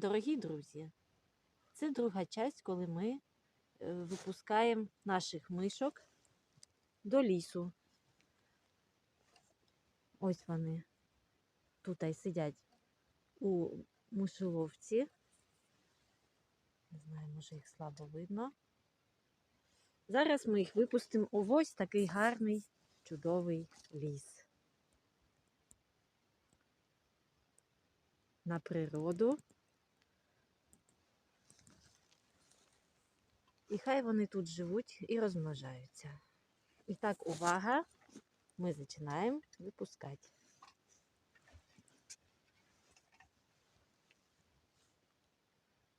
Дорогі друзі, це друга часть, коли ми е, випускаємо наших мишок до лісу. Ось вони тут сидять у мишоловці. Не знаю, може їх слабо видно. Зараз ми їх випустимо у ось такий гарний, чудовий ліс. На природу. І хай вони тут живуть і розмножаються. І так, увага, ми починаємо випускати.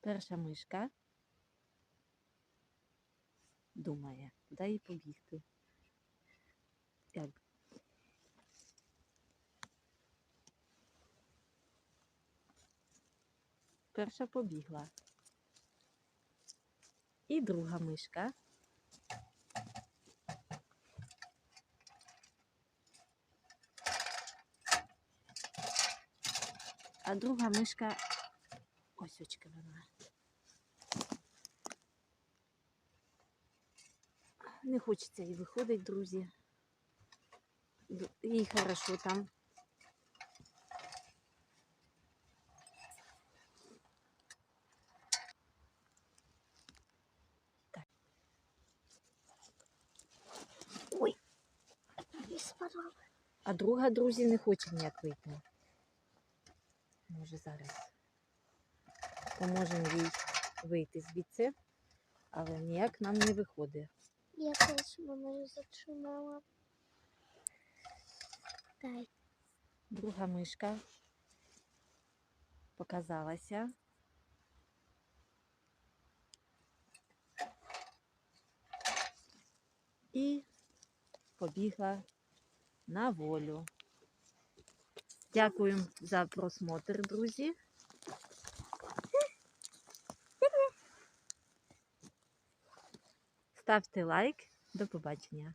Перша мишка думає, куди їй побігти. Як? Перша побігла. І друга мишка. А друга мишка ось очки вона. Не хочеться їй виходить, друзі. Їй хорошо там. Так. Ой, а друга, друзі, не хоче ніяк вийти. Може зараз поможемо їй вийти звідси, але ніяк нам не виходить. Я теж мене зачинала. Дай. Друга мишка показалася. І побігла на волю. Дякую за просмотр, друзі. Ставте лайк. До побачення.